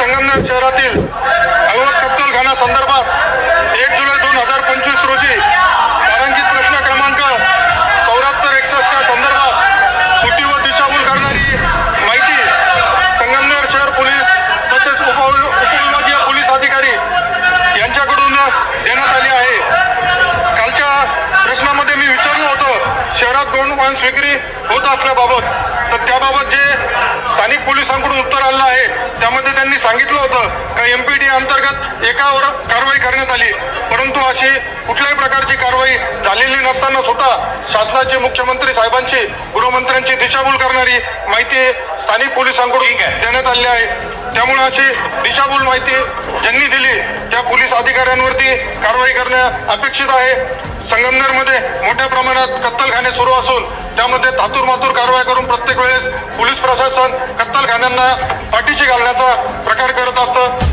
संगमनेर शहरातील अवैध कत्तलखाना संदर्भात एक जुलै दोन हजार पंचवीस रोजी तारांकित प्रश्न क्रमांक चौऱ्याहत्तर एकसष्टच्या संदर्भात कुटी व दिशाभूल करणारी माहिती संगमनेर शहर पोलीस तसेच उप उपविभागीय पोलीस अधिकारी यांच्याकडून देण्यात आली आहे. कालच्या प्रश्नामध्ये मी विचारलं होतं शहरात दोन वाहन विक्री होत असल्याबाबत. तर त्याबाबत जे स्थानिक पोलिसांकडून उत्तर आलं आहे त्यामध्ये त्यांनी सांगितलं होतं का एम पी डी अंतर्गत एकावर कारवाई करण्यात आली. परंतु अशी कुठल्याही प्रकारची कारवाई झालेली नसताना सुद्धा शासनाचे मुख्यमंत्री साहेबांची गृहमंत्र्यांची दिशाभूल करणारी माहिती स्थानिक पोलिसांकडून देण्यात आली आहे. त्यामुळे अशी दिशाभूल माहिती ज्यांनी दिली त्या पोलीस अधिकाऱ्यांवरती कारवाई करणं अपेक्षित आहे. संगमनेरमध्ये मोठ्या प्रमाणात कत्तलखाने सुरू असून त्यामध्ये तातूर मातूर कारवाई करून प्रत्येक वेळेस पोलीस प्रशासन कत्तलखान्यांना पाठीशी घालण्याचा प्रकार करत असतं.